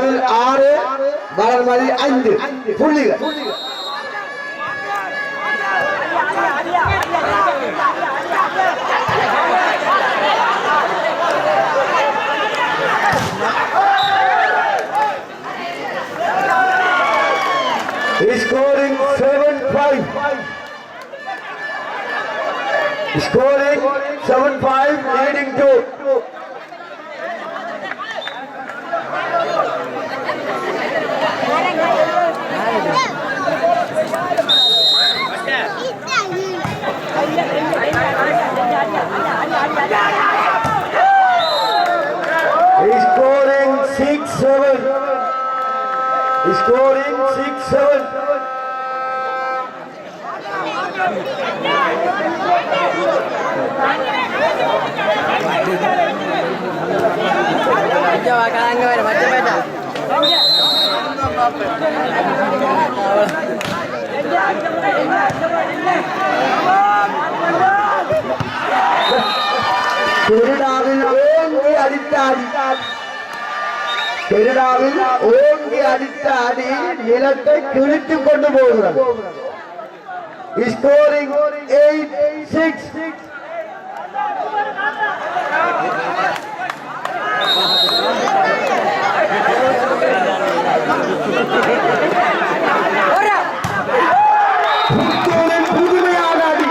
கனடாவில் ஆறு வளர்மதி ஐந்து புள்ளிகள் scoring seven five. Scoring seven five, scoring six seven. He's Scoring six seven. திருடாவில் ஓங்கி அடித்த அடி. திருடாவில் ஓங்கி அடித்த அடி நிலத்தை கிழித்து கொண்டு போகிறது. ஸ்கோரிங் எயிட் சிக்ஸ் புத்தூரின் புதுமையான அடி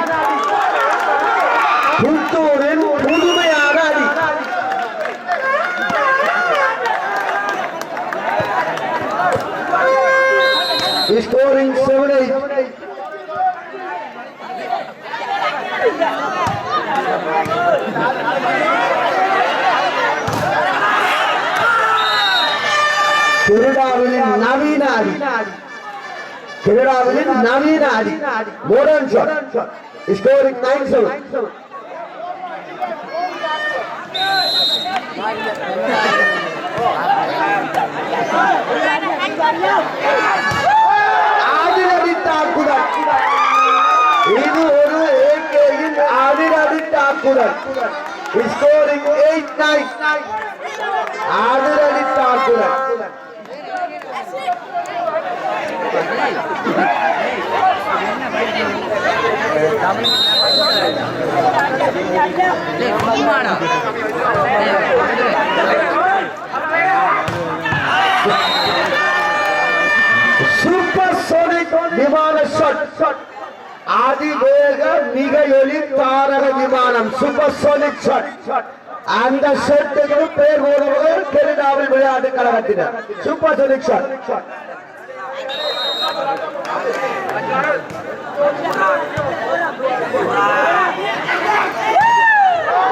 புத்தூரின் புதுமையான அடி ஸ்கோரிங் செவன் எயிட் கனடாவின் நவீன அடி. கனடாவின் நவீன அடி. Modern shot scoring nine seven அதிரடி தாக்குதல் இது ஒரு ஏகேயின் அதிரடி தாக்குதல் ஸ்கோரிங் எயிட் நைன் அதிரடி தாக்குதல் சூப்பர் சோனிக் விமான ஷாட். அதிவேக மிக எளி தாரக விமானம். Supersonic shot. அந்த ஷாட்டுக்கு பேர் போடுவது கெனடாவில் விளையாட்டு கழகத்தினர். Supersonic shot.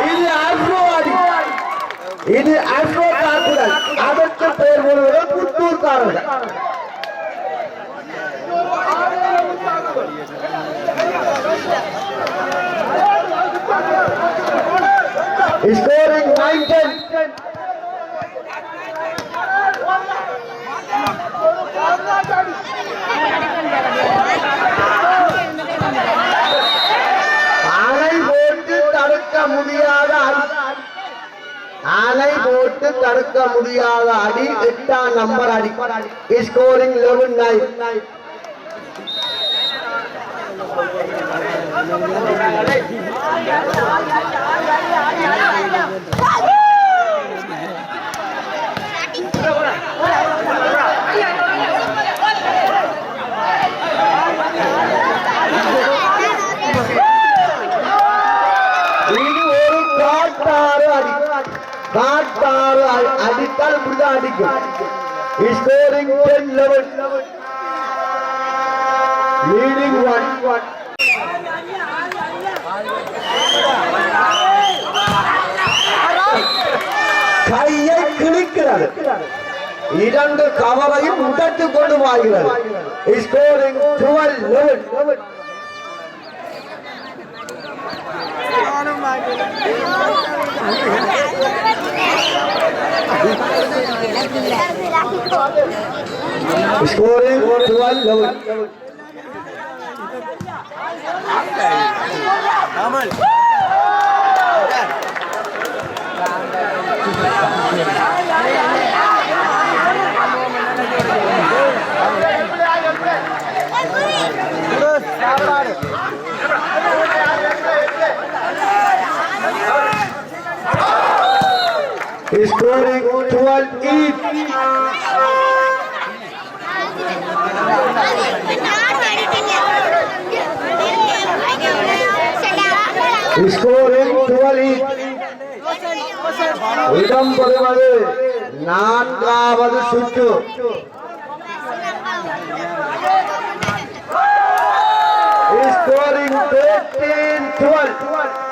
இது ஆஃப்ரோ அடி இது ஆஃப்ரோ தாக்குதல் அதற்கு பெயர் போடுவது புத்தூர்காரர்கள் Scoring 9-10. அலை போட்டு தடுக்க முடியாத அலை போட்டு தடுக்க முடியாத அடி. எட்டாம் நம்பர் அடி. Scoring eleven nine He's scoring 10 11. Leading 1 1. கையை கிழிக்கிறது இரண்டு கவரையும் உடட்டு கொண்டு வாழ்கிறது scoring twelve eleven Scoring 12 level. Scoring 12 each. Scoring 12 each. இடம் பெறுவது நான்காவது சுற்று scoring 13 12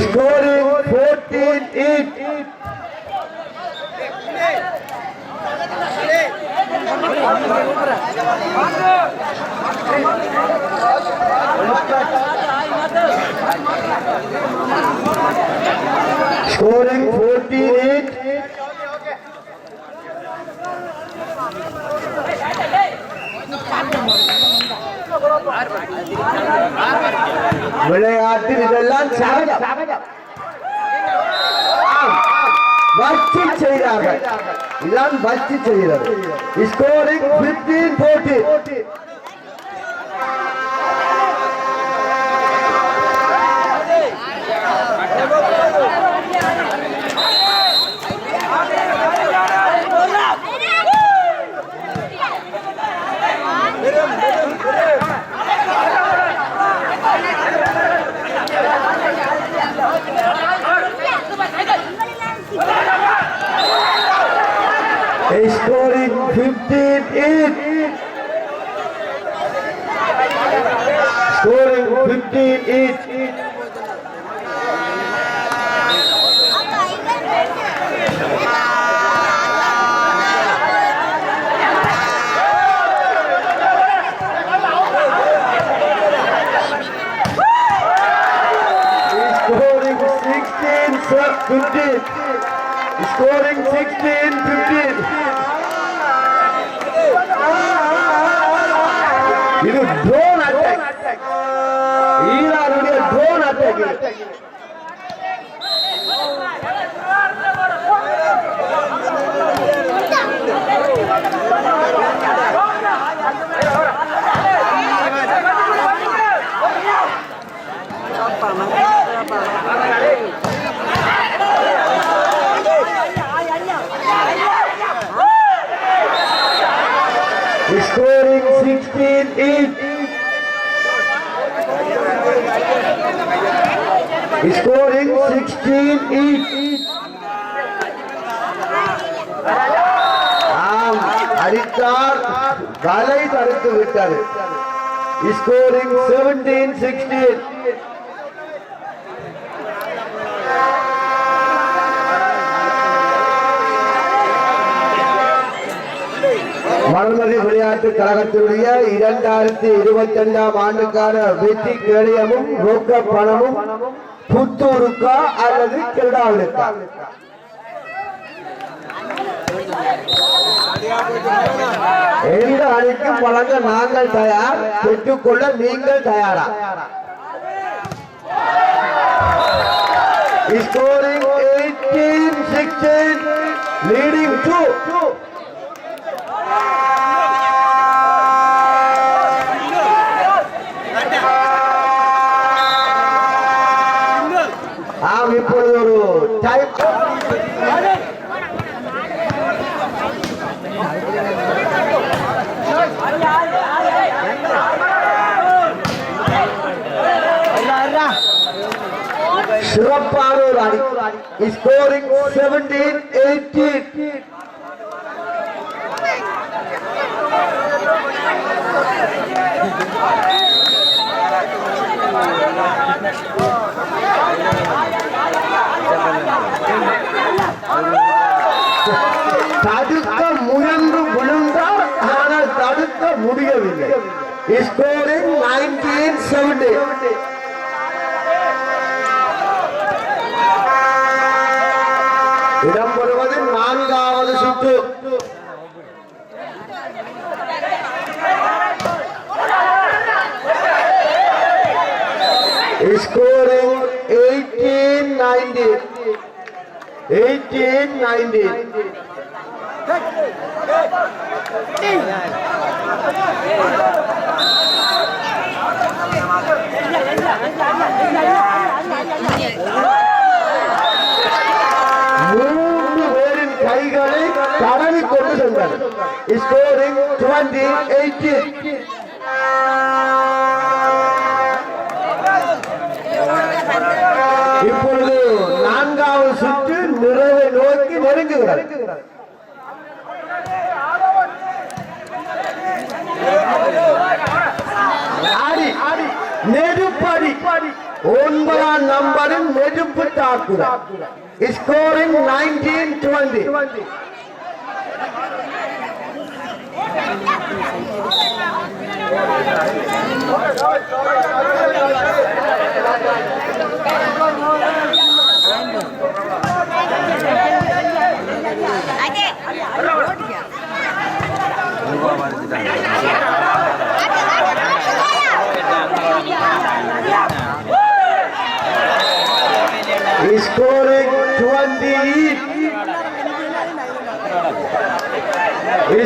scoring 14 each. Scoring 14 each. Okay, okay. விளையாட்டு இதெல்லாம் வச்சு செய்கிறார்கள் இதான் வச்சு செய்கிறது ஸ்கோரிங் 15 போட்டி scoring 15 each. Scoring 15 each. Scoring 16 sir, 15. Scoring 16 15. இது ட்ரோன் அட்டாக் ஈரானுடைய drone attack scoring 16 each. Scoring 16 each. ஆம் அடித்தார் வலை தடுத்து விட்டது ஸ்கோரிங் 17 16 மலர்மதி விளையாட்டு கழகத்தினுடைய இரண்டாயிரத்தி இருபத்தி ரெண்டாம் ஆண்டுக்கான வெற்றி கேடயமும் ரொக்க பணமும் புத்தூருக்கா அல்லது கிரடாவிற்கா எந்த அணிக்கும் வழங்க நாங்கள் தயார்? பெற்றுக்கொள்ள நீங்கள் தயாரா? ஸ்கோரிங் 18 16 leading to ஆம் இப்பொழுது ஒரு டைம் சிறப்பான ஒரு அணி ஸ்கோரிங் செவன்டீன் எயிட்டீன் தடுக்க முயன்று விழுந்தார் ஆனால் தடுக்க முடியவில்லை ஸ்கோரிங் நைன்டீன் செவன்டி இடம்பெறுவது நான்காவது சுற்று scoring eighteen nineteen eighteen nineteen மூன்று பேரின் கைகளை தடவி கொண்டு சென்றது ஸ்கோரிங் டுவெண்ட்டி எயிட்டீன் நோக்கி ஆடி நெருப்படி. ஒன்பதாம் நம்பரின் நெருப்பு தாக்குதல். ஸ்கோரிங் நைன்டீன் டுவெண்ட்டி அங்கே scoring 20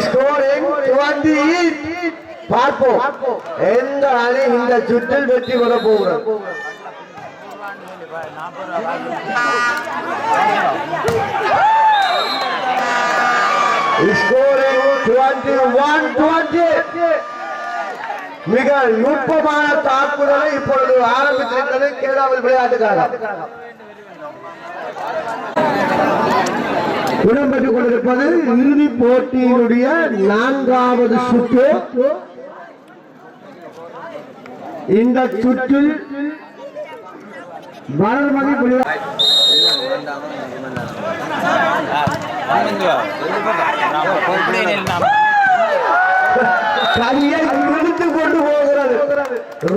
scoring 28 பார்ப்போம் எந்த அணி இந்த சுற்றில் வெற்றி பெற போகிறது scoring 21 20 மிக நுட்பமான தாக்குதலை இப்பொழுது ஆரம்பித்திருக்கிறது கேரளாவில் விளையாட்டுக்காக. இடம்பெற்றுக் கொண்டிருப்பது இறுதி போட்டியினுடைய நான்காவது சுற்று. இந்த சுற்றில் வளர்மதி கையை இழுத்து கொண்டு போகிறது.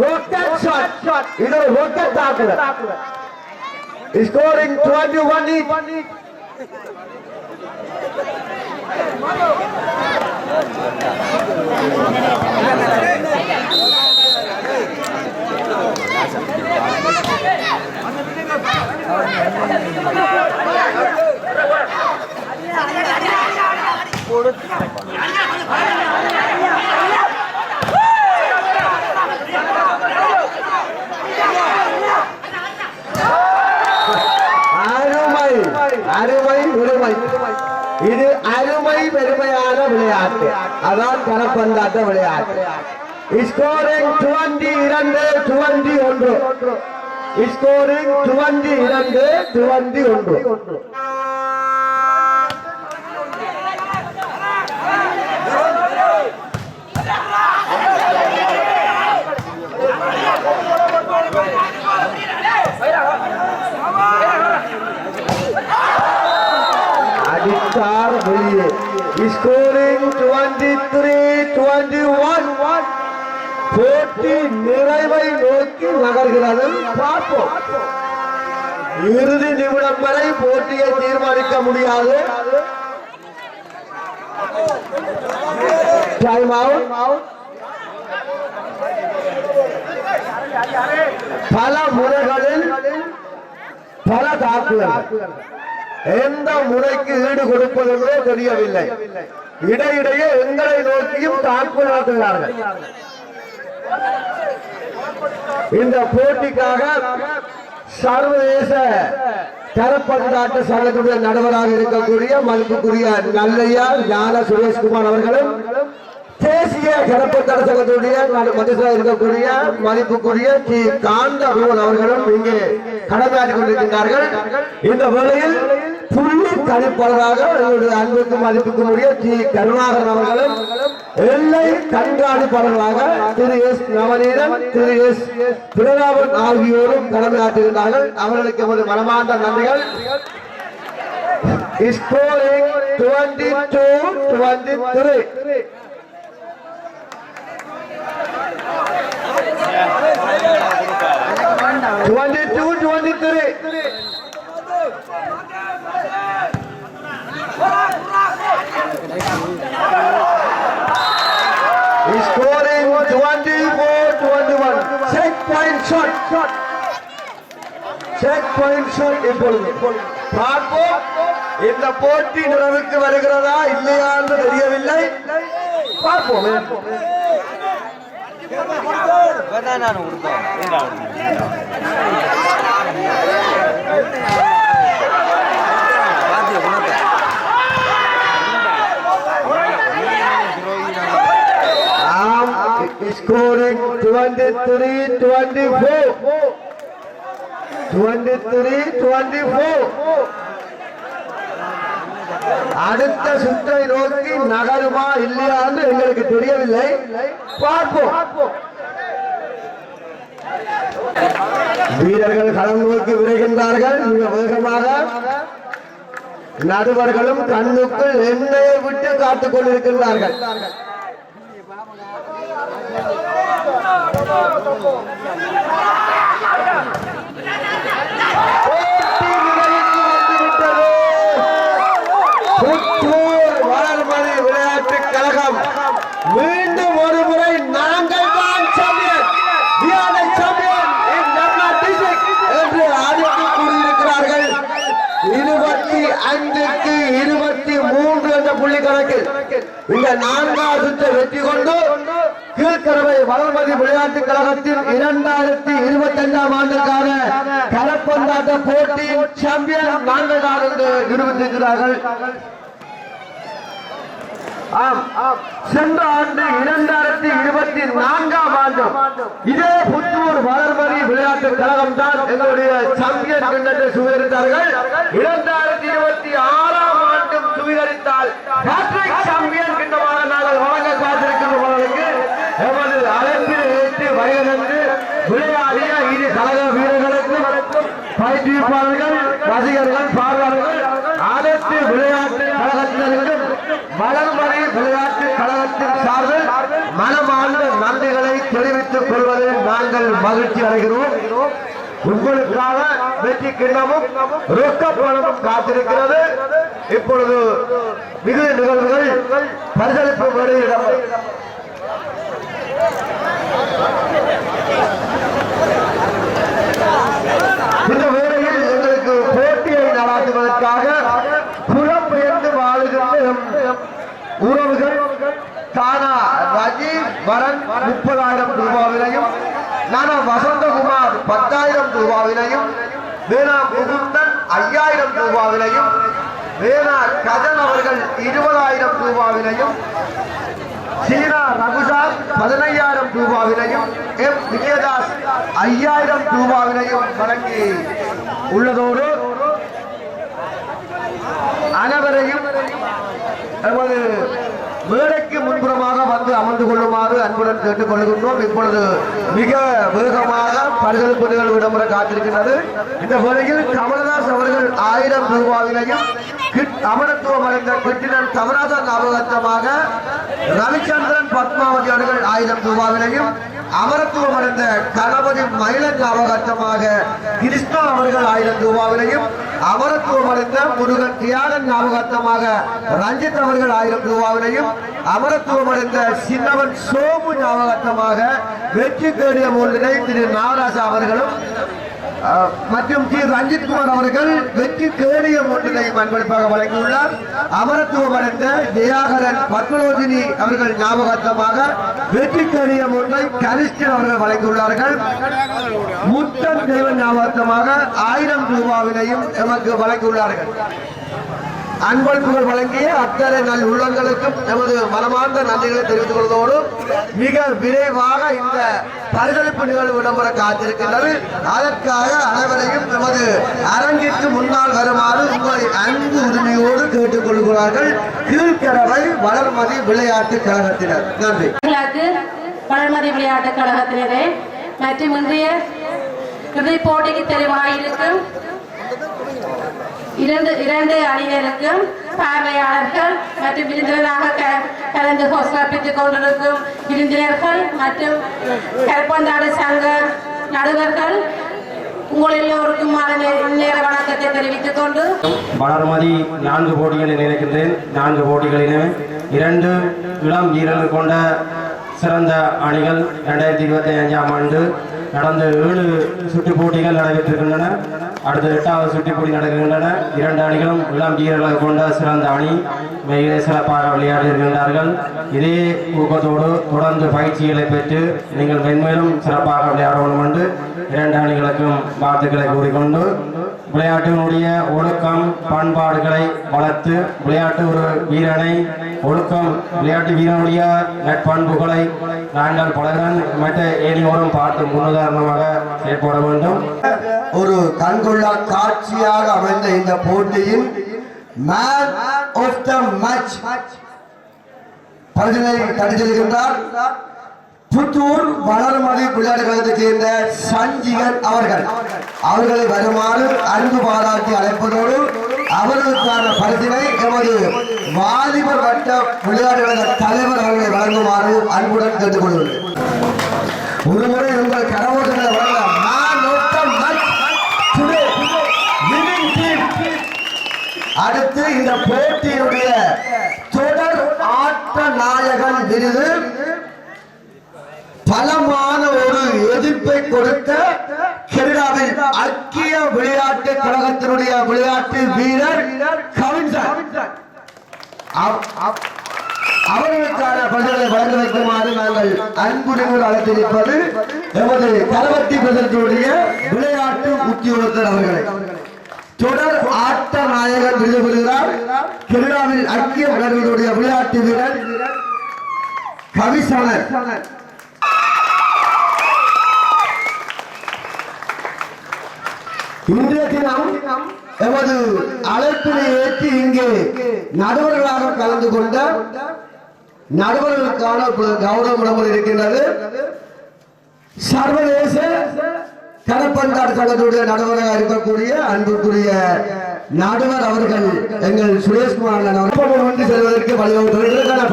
ராக்கெட் ஷாட் இது ஒரு ராக்கெட் தாக்குதல். Scoring 21 each. அருமை அருமை பெருமை இது அருமை பெருமையான விளையாட்டு. அதான் கரப்பந்தாட்ட விளையாட்டு. ஸ்கோரிங் துவண்டி இரண்டு துவண்டி ஒன்று ஸ்கோரிங் துவண்டி இரண்டு துவண்டி ஒன்று டுவெண்டி போட்டி நிறைவை நோக்கி நகர்கிறது. பார்ப்போம். இறுதி நிமிடம் வரை போட்டியை தீர்மானிக்க முடியாது. டைம் அவுட் பல முறைகளில் பல தாக்குதல் எந்த முறைக்கு ஈடு கொடுப்பதென்றே தெரியவில்லை. இடையிடையே எங்களை நோக்கியும் தாக்குதல் நடத்துகிறார்கள் இந்த போட்டிக்காக சர்வதேச தரப்பந்தாட்ட சங்கத்துடைய நடுவராக இருக்கக்கூடிய மதிப்புக்குரிய நல்லையா ஞான சுரேஷ்குமார் அவர்களும் தேசிய கடற்படை சங்கத்துடைய மதிப்பாக இருக்கக்கூடிய மதிப்புக்குரிய கி. காந்த அருவன் அவர்களும் இங்கே கடமையாற்றிக் கொண்டிருக்கின்றார்கள். இந்த வேளையில் புள்ளி கணிப்பாளராக எங்களுடைய அன்புக்கும் மதிப்புக்கும் உரிய ஸ்ரீ கருணாகரன் அவர்களும் எல்லை கண்காணிப்பாளர்களாக திரு. எஸ். நவநீதன் திரு. எஸ். பிரதாபன் ஆகியோரும் கடமையாற்றுகின்றார்கள் அவர்களுக்கு எமது மனமார்ந்த நன்றிகள். Scoring 22 23 22 23 scoring 24 21 check point shot. Shot check point shot இப்பொழுது பார்ப்போம் இந்த போட்டி நிறைவுக்கு வருகிறதா இல்லையா என்று தெரியவில்லை பார்ப்போம் நான் கொடுத்தேன் scoring 23 24 23 24 அடுத்த சுற்றை நோக்கி நகருமா இல்லையா என்று எங்களுக்கு தெரியவில்லை. பார்ப்போம். வீரர்கள் களம் நோக்கி விரைகின்றார்கள். மிக வேகமாக நடுவர்களும் கண்ணுக்குள் எண்ணெயை விட்டு காத்துக் கொண்டிருக்கின்றார்கள். இருபத்தி இருபத்தி மூன்று என்ற புள்ளி கணக்கில் இந்த நான்காவது சுற்றை வெற்றி கொண்டு திருக்கரவை வளர்மதி விளையாட்டுக் கழகத்தில் இரண்டாயிரத்தி இருபத்தி ஐந்தாம் ஆண்டுக்கான கலப்பந்தாட்ட போட்டியின் சாம்பியன் நாங்கள் தான் என்று நிரூபித்திருக்கிறார்கள். ஆம். சென்ற ஆண்டு இரண்டாயிரத்தி இருபத்தி நான்காம் ஆண்டு இதே புத்தூர் வளர்மதி விளையாட்டு கழகம் தான் எங்களுடைய சாம்பியன் கிண்ணத்தை சுவீகரித்தார்கள். இரண்டாயிரத்தி இருபத்தி ஆறாம் ஆண்டும் சுவீகரித்தால் சாம்பியன் கிண்ணமாக நாங்கள் வழங்க காத்திருக்கின்றவர்களுக்கு எமது அழைப்பில் ஏற்று விளையாடிய இரு கழக வீரர்களுக்கும் பயிற்றுவிப்பாளர்கள் ரசிகர்கள் பார்வையாளர்கள் அனைத்து விளையாட்டு கழகத்தினருக்கும் மலர்மறை விளையாட்டு கழகத்தின் சார்பில் மனமார்ந்த நன்றிகளை தெரிவித்துக் கொள்வதில் நாங்கள் மகிழ்ச்சி அடைகிறோம். உங்களுக்காக வெற்றி கிண்ணமும் ரொக்க பணமும் காத்திருக்கிறது. இப்பொழுது மிகு நிகழ்வுகள் பரிசளிப்பு மேடையிடம் இந்த வேளையில் எங்களுக்கு போட்டியை நடாத்துவதற்காக புலம்பெயர்ந்து வாழுகின்ற எம் உறவுகள் தானா ரஜீவ் வரன் முப்பதாயிரம் ரூபாவிலையும் நானா வசந்தகுமார் பத்தாயிரம் ரூபாவிலையும் வீணா முகுந்தன் ஐயாயிரம் ரூபாவிலையும் வீணா கஜன் அவர்கள் இருபதாயிரம் ரூபாவிலையும் சீனா ரகுசார் பதினையாயிரம் ரூபாவிலையும் எம் விஜயதாஸ் ஐயாயிரம் ரூபாவிலையும் வழங்கி உள்ளதோடு அனைவரையும் எமது மேடைக்கு முன்புறமாக வந்து அமர்ந்து கொள்ளுமாறு அன்புடன் கேட்டுக் கொள்கின்றோம் இப்பொழுது மிக வேகமாக பரிசளிப்பு நிகழ்வு இடம்பெற காத்திருக்கின்றது. இந்த வேளையில் கமலதாஸ் அவர்கள் ஆயிரம் ரூபாவினையும் கிட்- அமரத்துவம் அடைந்த கிட்டினர் கமலதாஸ் ஞாபகத்தமாக ரவிச்சந்திரன் பத்மாவதி அவர்கள் ஆயிரம் ரூபாவிலையும் அமரத்துவம் அடைந்த தளபதி மயிலன் ஞாபகத்தமாக கிருஷ்ணா அவர்கள் ஆயிரம் ரூபாவிலையும் அமரத்துவம் அடைந்த முருகன் தியாகன் ஞாபகத்தமாக ரஞ்சித் அவர்கள் ஆயிரம் ரூபாவிலையும் அமரத்துவம் அடைந்த சின்னவன் சோமு ஞாபகத்தமாக வெற்றி தேடிய மூலினை திரு நாகராஜா அவர்களும் மற்றும் டி. ரஞ்சித் குமார் அவர்கள் வெற்றி தேடிய வழங்கியுள்ளார். அமரத்துவம் அடைந்த தியாகரன் பத்மலோதினி அவர்கள் ஞாபகத்தமாக வெற்றி தேடிய ஒன்றை கரிஷ்டன் அவர்கள் வழங்கியுள்ளார்கள். முத்தன் தேவன் ஞாபகத்தமாக ஆயிரம் ரூபாவினையும் எமக்கு வழங்கியுள்ளார்கள். அன்பளிப்புகள் வழங்கிய அத்தனை நல் உள்ளங்களுக்கும் நமது மனமார்ந்த நன்றிகளை தெரிவித்துக் கொள்வதோடு மிக விரைவாக இந்த பரிசளிப்பு நிகழ்வு விளம்பர காத்திருக்கின்றது. அதற்காக அனைவரையும் நமது அரங்கிற்கு முன்னால் வருமாறு உங்களை அன்பு உரிமையோடு கேட்டுக் கொள்கிறார்கள். கீழ்கரவை வளர்மதி விளையாட்டு கழகத்தினர். நன்றி. வளர்மதி விளையாட்டுக் கழகத்தினரே மற்றும் இன்றைய இறுதிப் போட்டிக்கு தெரிவாயிருக்கும் இரண்டு இரண்டு அணியினருக்கும் பார்வையாளர்கள் மற்றும் விருந்தினராக கலந்து சிறப்பித்துக் கொண்டிருக்கும் விருந்தினர்கள் மற்றும் கற்பந்தாடு சங்க நடுவர்கள் உங்கள் எல்லோருக்கும் நேர வணக்கத்தை தெரிவித்துக் கொண்டு வளர்மதி நான்கு போட்டிகளில் நினைக்கின்றேன். நான்கு போட்டிகளிலும் இரண்டு இளம் வீரர்கள் கொண்ட சிறந்த அணிகள் ரெண்டாயிரத்தி இருபத்தி அஞ்சாம் ஆண்டு நடந்த ஏழு சுற்று போட்டிகள் நடைபெற்றிருக்கின்றன. அடுத்த எட்டாவது சுற்று போட்டி நடக்கின்றன. இரண்டு அணிகளும் இளம் வீரர்களை கொண்ட சிறந்த அணி. மிக சிறப்பாக விளையாடி இருக்கின்றார்கள். இதே ஊக்கத்தோடு தொடர்ந்து பயிற்சிகளை பெற்று நீங்கள் மென்மேலும் சிறப்பாக விளையாட வேண்டும் என்று இரண்டு அணிகளுக்கும் வாழ்த்துக்களை கூறிக்கொண்டு விளையாட்டினுடைய ஒழுக்கம் பண்பாடுகளை வளர்த்து விளையாட்டு ஒரு வீரனை ஒழுக்கம் விளையாட்டு வீரனுடைய நட்பண்புகளை நாங்கள் பலரும் மற்ற ஏனையோரும் பார்த்து முன்னுதாரணமாக செயற்பட வேண்டும். ஒரு கண்கொள்ளா காட்சியாக அமைந்த இந்த போட்டியின் மேன் ஆஃப் த மேட்ச் பரிசினை தடுத்திருக்கின்றார். புத்தூர் வளர்மதி விளையாட்டு கழகத்தைச் சேர்ந்த சஞ்சிகன் அவர்கள். அவர்களை வருமாறு அன்பு பாராட்டி அழைப்பதோடு அவர்களுக்கான பரிசினை எமது வாலிபர் வட்ட விளையாட்டு தலைவர் அவர்களை வழங்குமாறு அன்புடன் கேட்டுக்கொள்கிறேன். ஒருமுறை உங்கள் கரவோட்டங்களை அடுத்து இந்த போட்டியினுடைய தொடர் ஆட்ட நாயகன் விருது பலமான ஒரு எதிர்ப்பை கொடுத்த கெனடாவில் ஐக்கிய விளையாட்டு கழகத்தினுடைய விளையாட்டு வீரர் கவின்சன். அவர்களுக்கான பதில்களை வழங்க வைக்குமாறு நாங்கள் அன்புடன் அழைத்திருப்பது எமது கரவட்டி பிரதத்தினுடைய விளையாட்டு உத்தியோகத்தர் அவர்களை. தொடர் ஆட்ட நாயகன் விருது பெறுகிறார். கெனடாவில் ஐக்கிய கருவியுடைய விளையாட்டு வீரர் கவிசனர் இன்றைய தினம் எமது அழைப்பினை ஏற்றி இங்கே நடுவர்களாக கலந்து கொண்ட நடுவர்களுக்கான கௌரவ விளம்பரம் இருக்கின்றது. சர்வதேச கடப்பந்தாடு கழகத்துடைய நடுவராக இருக்கக்கூடிய அன்புக்குரிய நடுவர் அவர்கள் எங்கள் சுரேஷ்குமார் அவர்கள். வந்து செல்வதற்கு வழிவகுத்தது இதற்கான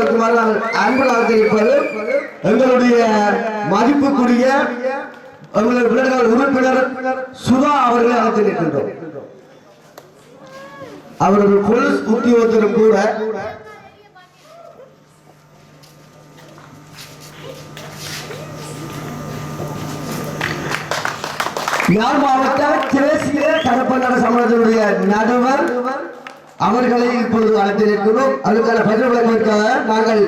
இருக்குமாறு நாங்கள் அன்புடன் இருப்பது எங்களுடைய மதிப்புக்குரிய எங்களுடைய உறுப்பினர் சுதா அவர்களை அழைத்து நிற்கின்றோம். அவர் உத்தியோகத்திலும் கூட யாழ் மாவட்ட தேசிய கடப்பந்தாட சமாஜனுடைய நடுவர். அவர்களை இப்பொழுது அழைத்திருக்கிறோம். அதுக்கான பதில் வழங்குவதற்காக நாங்கள்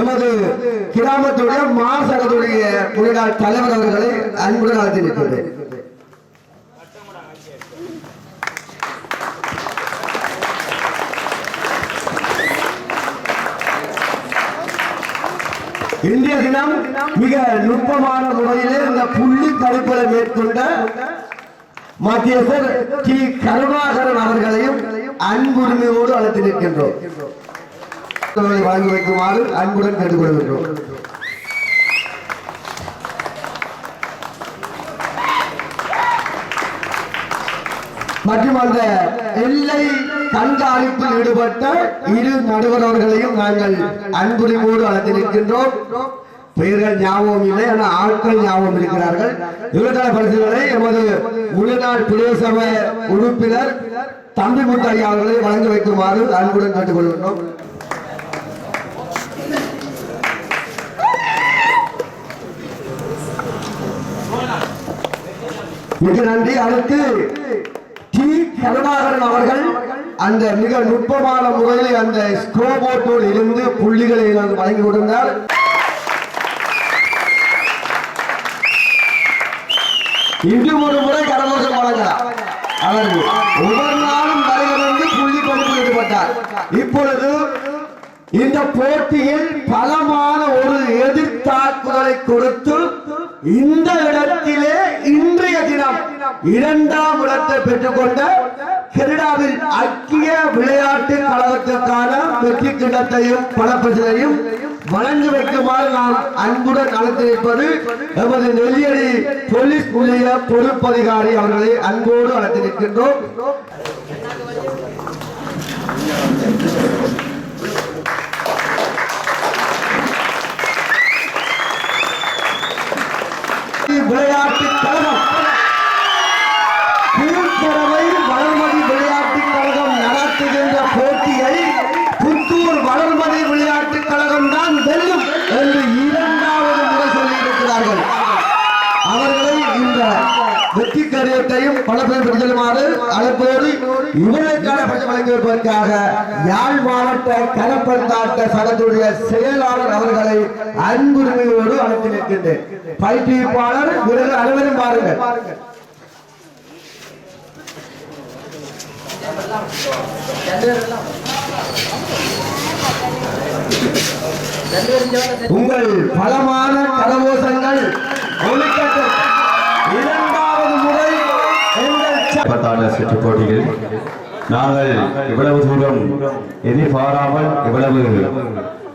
எமது கிராமத்துடைய மாசகத்துடைய முன்னாள் தலைவர் அவர்களை அன்புடன் அழைத்திருக்கிறேன் இந்திய தினம் மிக நுட்பமான முறையிலே இந்த புள்ளி தடுப்பதை மேற்கொண்ட மத்தியஸ்தர் டி கருணாகரன் அவர்களையும் அன்புரிமையோடு அழைத்து நிற்கின்றோம். அவர்களை வழங்கி வைக்குமாறு அன்புடன் கேட்டுக்கொள்கின்றோம். மற்றும் அந்த எல்லை கண்காணிப்பில் ஈடுபட்ட இரு நடுவர்களையும் நாங்கள் அன்புரிமையோடு அழைத்து நிற்கின்றோம். பெயர்கள் ஞாபகம் இல்லை ஆனால் ஆட்கள் ஞாபகம் இருக்கிறார்கள். இவர்கால பரிசுகளை எமது முழுநாள் பிரதேச உறுப்பினர் தம்பி முத்தையா அவர்களை வழங்கி வைக்குமாறு அன்புடன் கேட்டுக்கொள்கின்றோம். மிக நன்றி. அடுத்து டி. கருணாகரன் அவர்கள் அந்த மிக நுட்பமான முறையில் அந்த ஸ்கோபோர்ட்டோடு இருந்து புள்ளிகளை வழங்கி கொடுத்தார். இன்று ஒரு முறை கரகோஷம் வழங்கலாம் அவர்கள் ஒவ்வொரு நாளும் வருகிறது புள்ளி படிப்பு ஈடுபட்டார் இப்பொழுது இந்த போட்டியில் பலமான ஒரு எதிர்த்தாக்குதலை கொடுத்து இந்த இடத்திலே இன்றைய தினம் இரண்டாம் இடத்தை பெற்றுக்கொண்ட கனடாவில் ஐக்கிய விளையாட்டு கழகத்திற்கான வெற்றி கிண்ணத்தையும் பணப்பரிசையும் வழங்கி வைக்குமாறு நாம் அன்புடன் அழைத்திருப்பது எமது நெல்லியடி போலீஸ் நிலைய பொறுப்பதிகாரி அவர்களை அன்போடு அழைத்திருக்கின்றோம் விளையாட்டு கழகம் கீழ்கரவை வளர்மதி விளையாட்டு கழகம் நடத்துகின்ற போட்டியை புத்தூர் வளர்மதி விளையாட்டு கழகம் தான் வெல்லும் என்று இரண்டாவது முறை சொல்லியிருக்கிறார்கள் அவர்களை இந்த வெற்றி கரியத்தையும் பணப்பெரும் பெற்றுமாறு அழைப்போடு இவர்களுக்கான பரிசு வழங்குவதற்காக யாழ் மாவட்ட கரப்பந்தாட்ட சங்கத்துடைய செயலாளர் அவர்களை அன்புரிமையோடு அழைத்து நிற்கின்றேன் பயிற்றுவிப்பாளர் இவர்கள் அனைவரும் பாருங்கள் உங்கள் பலமான கரகோஷங்கள் ஒலிக்கட்டும். பத்தாண்டு சுற்று போட்டியில். நாங்கள் இவ்வளவு தூரம் எதிர்பாராமல் இவ்வளவு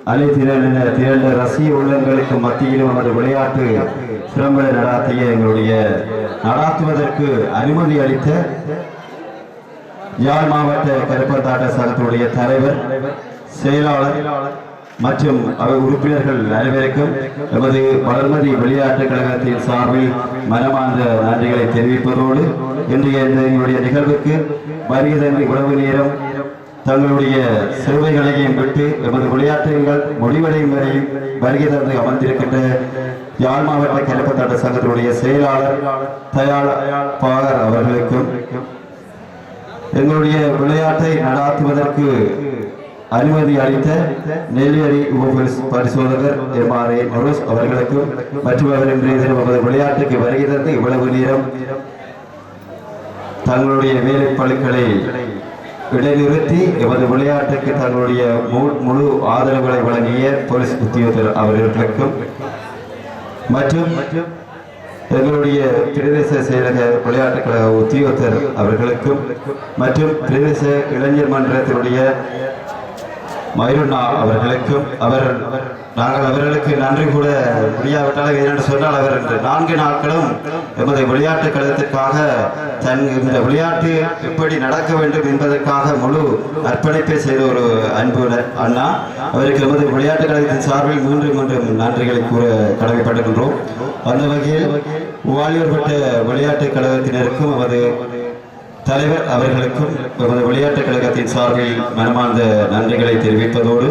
அலை திரண்ட திரண்ட ரசிக உள்ளங்களுக்கு மத்தியிலும் நமது விளையாட்டு சிறம்பட நடாத்திய எங்களுடைய நடாத்துவதற்கு அனுமதி அளித்த யாழ் மாவட்ட கருப்பத்தாட்ட சங்கத்துடைய தலைவர் செயலாளர் மற்றும் அவை உறுப்பினர்கள் அனைவருக்கும் எமது வளர்மதி விளையாட்டுக் கழகத்தின் சார்பில் மனமார்ந்த நன்றிகளை தெரிவிப்பதோடு இன்றைய இந்த எங்களுடைய நிகழ்வுக்கு வருகை தந்து உணவு நேரம் தங்களுடைய சேவைகளையும் விட்டு எமது விளையாட்டுகள் முடிவடையும் வரையும் வருகை தந்து அமர்ந்திருக்கின்ற யாழ் மாவட்ட கருப்பத்தாட்ட சங்கத்தினுடைய செயலாளர் தயார் அவர்களுக்கும் எங்களுடைய விளையாட்டை நடாத்துவதற்கு அனுமதி அளித்த நெல்லியடி பரிசோதகர் எம் ஆர் ஏ நொரோஸ் அவர்களுக்கும் மற்றும் அவர் இன்றைய தினம் விளையாட்டுக்கு வருகை தந்து இவ்வளவு நேரம் தங்களுடைய வேலை பழுக்களை இடைநிறுத்தி எமது விளையாட்டுக்கு தங்களுடைய முழு ஆதரவுகளை வழங்கிய போலீஸ் உத்தியோகர் அவர்களுக்கும் மற்றும் எங்களுடைய பிரதேச செயலக விளையாட்டுக் கழக உத்தியோகத்தர் அவர்களுக்கும் மற்றும் பிரதேச இளைஞர் மன்றத்தினுடைய மயூர்னா அவர்களுக்கும் அவர் நாங்கள் அவர்களுக்கு நன்றி கூட முடியாவிட்டால் ஏனென்று சொன்னால் அவர் என்று. நான்கு நாட்களும் எமது விளையாட்டு கழகத்திற்காக தன் இந்த விளையாட்டு எப்படி நடக்க வேண்டும் என்பதற்காக முழு அர்ப்பணிப்பை செய்த ஒரு அன்பு அண்ணா. அவருக்கு எமது விளையாட்டு கழகத்தின் சார்பில் மீண்டும் மீண்டும் நன்றிகளை கூற கடமைப்பட்டிருக்கின்றோம். அந்த வகையில் வாலிபர்பட்ட விளையாட்டுக் கழகத்தினருக்கும் அவரது தலைவர் அவர்களுக்கும் எமது விளையாட்டுக் கழகத்தின் சார்பில் மனமார்ந்த நன்றிகளை தெரிவிப்பதோடு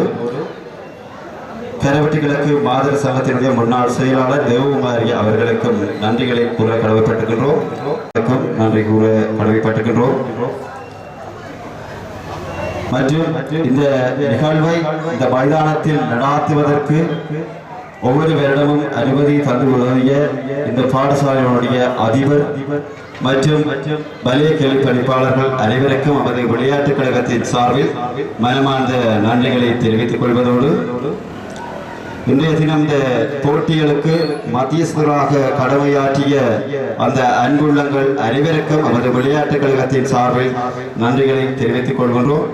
கரவட்டி கிழக்கு மாதர் சங்கத்தினுடைய முன்னாள் செயலாளர் தேவகுமாரி அவர்களுக்கும் நன்றிகளை கூற கடமைப்பட்டுகின்றோம் நன்றி கூற கடமைப்பட்டிருக்கின்றோம். மற்றும் இந்த நிகழ்வை இந்த மைதானத்தில் நடாத்துவதற்கு ஒவ்வொரு வருடமும் அனுமதி தந்து உதவிய இந்த பாடசாலையினுடைய அதிபர் மற்றும் வலிய கேள்வி படிப்பாளர்கள் அனைவருக்கும் நமது விளையாட்டுக் கழகத்தின் சார்பில் மனமார்ந்த நன்றிகளை தெரிவித்துக் கொள்வதோடு இன்றைய தினம் இந்த போட்டிகளுக்கு மத்தியஸ்தராக கடமையாற்றிய அந்த அன்புள்ளங்கள் அனைவருக்கும் நமது விளையாட்டுக் கழகத்தின் சார்பில் நன்றிகளை தெரிவித்துக் கொள்கின்றோம்.